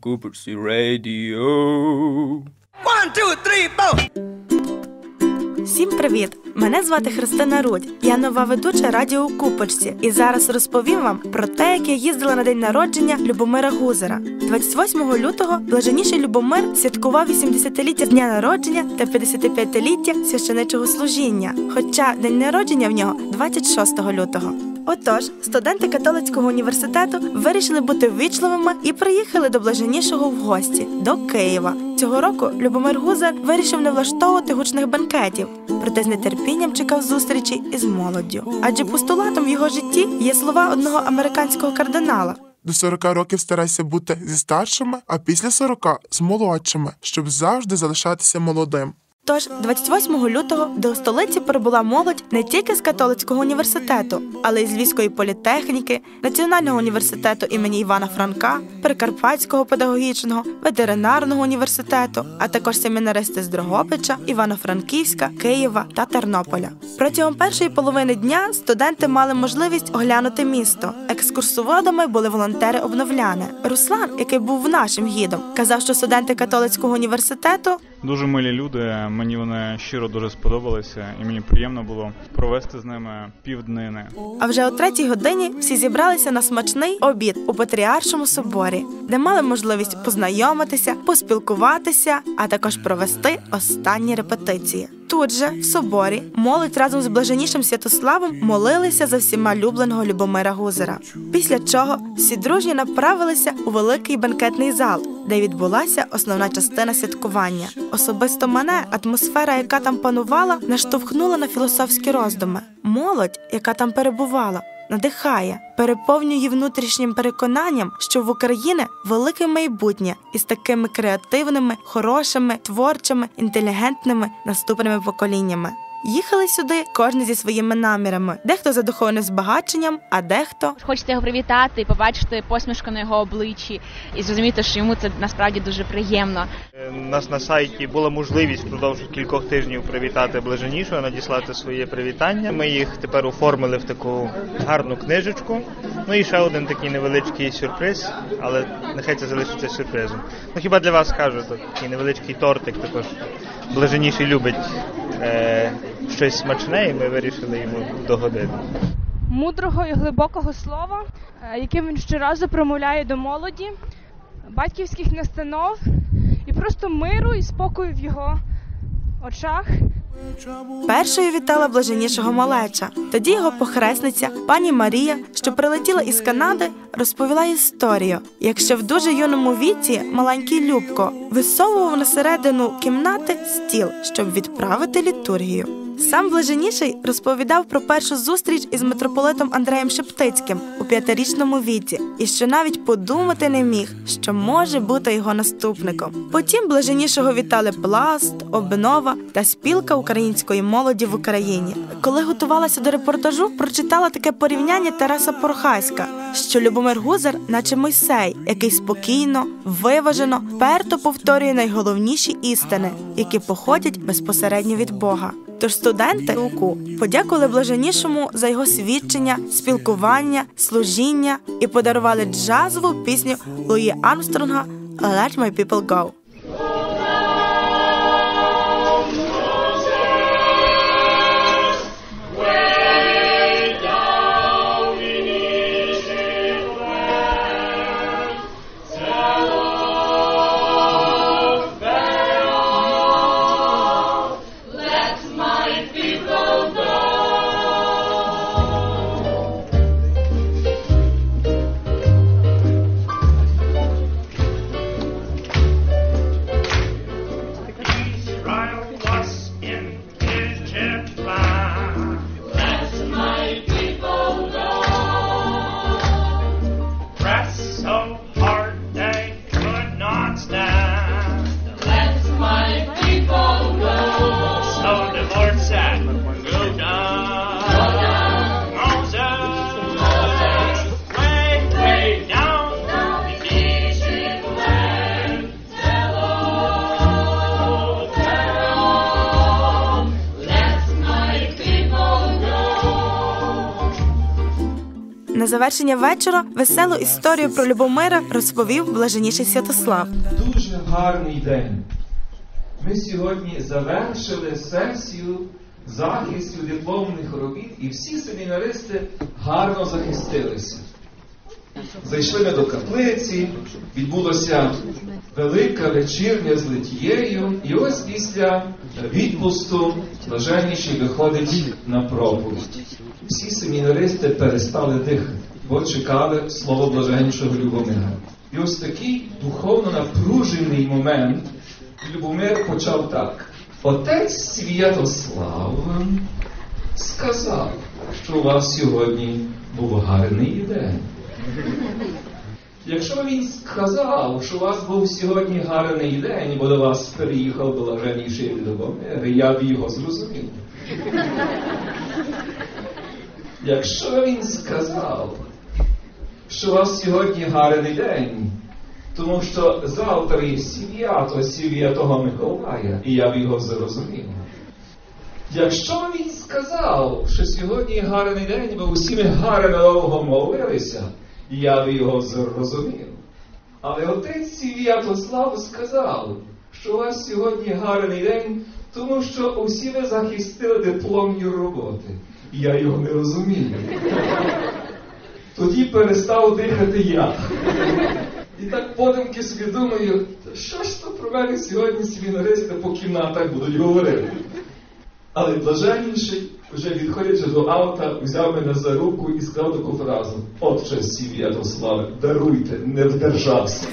Куперсі Radio. One, two, three, four. Всім привіт! Мене звати Христина Рудь. Я нова ведуча радіо у Купочці. І зараз розповім вам про те, як я їздила на день народження Любомира Гузера. 28 лютого блаженніший Любомир святкував 80-ліття дня народження та 55-ліття священичого служіння. Хоча день народження в нього 26 лютого. Отож, студенти католицького університету вирішили бути ввічливими і приїхали до блаженнішого в гості до Києва. Цього року Любомир Гузар вирішив не влаштовувати гучних банкетів, проте з нетерпінням чекав зустрічі із молоддю. Адже постулатом в його житті є слова одного американського кардинала. До 40 років старайся бути зі старшими, а після 40 з молодшими, щоб завжди залишатися молодим. Тож 28 лютого до столиці прибула молодь не тільки з католицького університету, але й з Львівської політехніки, Національного університету імені Івана Франка, Прикарпатського педагогічного, ветеринарного університету, а також семінаристи з Дрогобича, Івано-Франківська, Києва та Тернополя. Протягом першої половини дня студенти мали можливість оглянути місто. Екскурсоводами були волонтери обновляни. Руслан, який був нашим гідом, казав, що студенти католицького університету Дуже милі люди. Мені вони щиро дуже сподобалися, і мені приємно було провести з ними півднини. А вже о третій годині всі зібралися на смачний обід у Патріаршому соборі, де мали можливість познайомитися, поспілкуватися, а також провести останні репетиції. Тут же, в соборі, молодь разом з блаженнішим Святославом молилися за всіма любленого Любомира Гузера. Після чого всі дружні направилися у великий банкетний зал, де відбулася основна частина святкування. Особисто мене атмосфера, яка там панувала, наштовхнула на філософські роздуми. Молодь, яка там перебувала, надихає, переповнює внутрішнім переконанням, що в Україні велике майбутнє із такими креативними, хорошими, творчими, інтелігентними наступними поколіннями. Їхали сюди кожен зі своїми намірами, дехто за духовним збагаченням, а дехто Хочеться його привітати, побачити посмішку на його обличчі і зрозуміти, що йому це насправді дуже приємно. У нас на сайті була можливість впродовж кількох тижнів привітати блаженішого, надіслати своє привітання. Ми їх тепер оформили в таку гарну книжечку. Ну і ще один такий невеличкий сюрприз, але нехай це залишиться сюрпризом. Ну хіба для вас скажу, то такий невеличкий тортик також блаженіший любить е, щось смачне, і ми вирішили йому догодити. мудрого і глибокого слова, е, яким він щоразу промовляє до молоді, батьківських настанов і просто миру і спокою в його очах. першою вітала блаженнішого малеча. Тоді його похресниця, пані Марія, що прилетіла із Канади, розповіла історію. Якщо в дуже юному віці маленький Любко висовував на середину кімнати стіл, щоб відправити літургію. Сам блаженіший розповідав про першу зустріч із митрополитом Андреєм Шептицьким у п'ятирічному віці, і що навіть подумати не міг, що може бути його наступником. Потім блаженішого вітали пласт, обнова та спілка української молоді в Україні. Коли готувалася до репортажу, прочитала таке порівняння Тараса Порхаська, що Любомир Гузар, наче Мойсей, який спокійно, виважено, вперто повторює найголовніші істини, які походять безпосередньо від Бога. Тож студенти УКУ подякували блаженішому за його свідчення, спілкування, служіння і подарували джазову пісню Луї Армстронга «Let my people go». На завершення вечора веселу історію про Любомира розповів блаженіший Святослав. Дуже гарний день. Ми сьогодні завершили сесію захисту дипломних робіт, і всі семінаристи гарно захистилися. Зайшли ми до каплиці, відбулося велика вечірня з литією, і ось після відпусту блаженніший виходить на проповідь. Всі семінаристи перестали дихати, бо чекали слово блаженнішого Любомира. І ось такий духовно напружений момент Любомир почав так. Отець Святослав сказав, що у вас сьогодні був гарний день. Якщо він сказав, що у вас був сьогодні гарний день, бо до вас переїхав блаженніший Любомир, я б його зрозумів. Якщо він сказав, що у вас сьогодні гарний день, тому що завтра є свято Святого Миколая, і я б його зрозумів. Якщо він сказав, що сьогодні гарний день, бо усі ми гарно довго молилися, я б його зрозумів. Але отець Святослав сказав, що у вас сьогодні гарний день, тому що усі ви захистили дипломні роботи. Я його не розумію. Тоді перестав дихати я. І так подумки собі думаю, що ж то про мене сьогодні семінаристи по кімнатах будуть говорити. Але блаженніший, вже відходячи до авта, взяв мене за руку і сказав таку фразу: Отче Святославе, даруйте, не вдержався.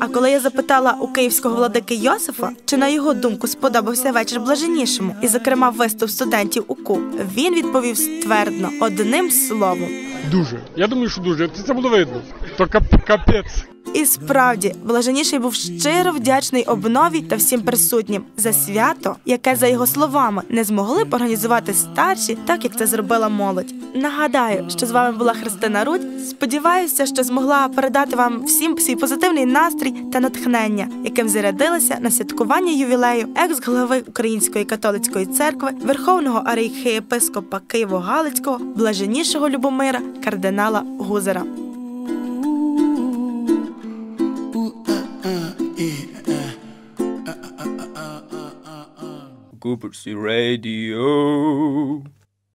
А коли я запитала у київського владики Йосифа, чи на його думку сподобався вечір блаженнішому, і, зокрема, виступ студентів УКУ, він відповів ствердно одним словом. Дуже. Я думаю, що дуже. Це було видно. То кап- капець. І справді, блаженніший був щиро вдячний обнові та всім присутнім за свято, яке, за його словами, не змогли б організувати старші, так як це зробила молодь. Нагадаю, що з вами була Христина Рудь. Сподіваюся, що змогла передати вам всім свій позитивний настрій та натхнення, яким зарядилася на святкування ювілею екс-глави Української католицької церкви, верховного архієпископа Києво-Галицького, блаженнішого Любомира, кардинала Гузера. Super Puberty Radio.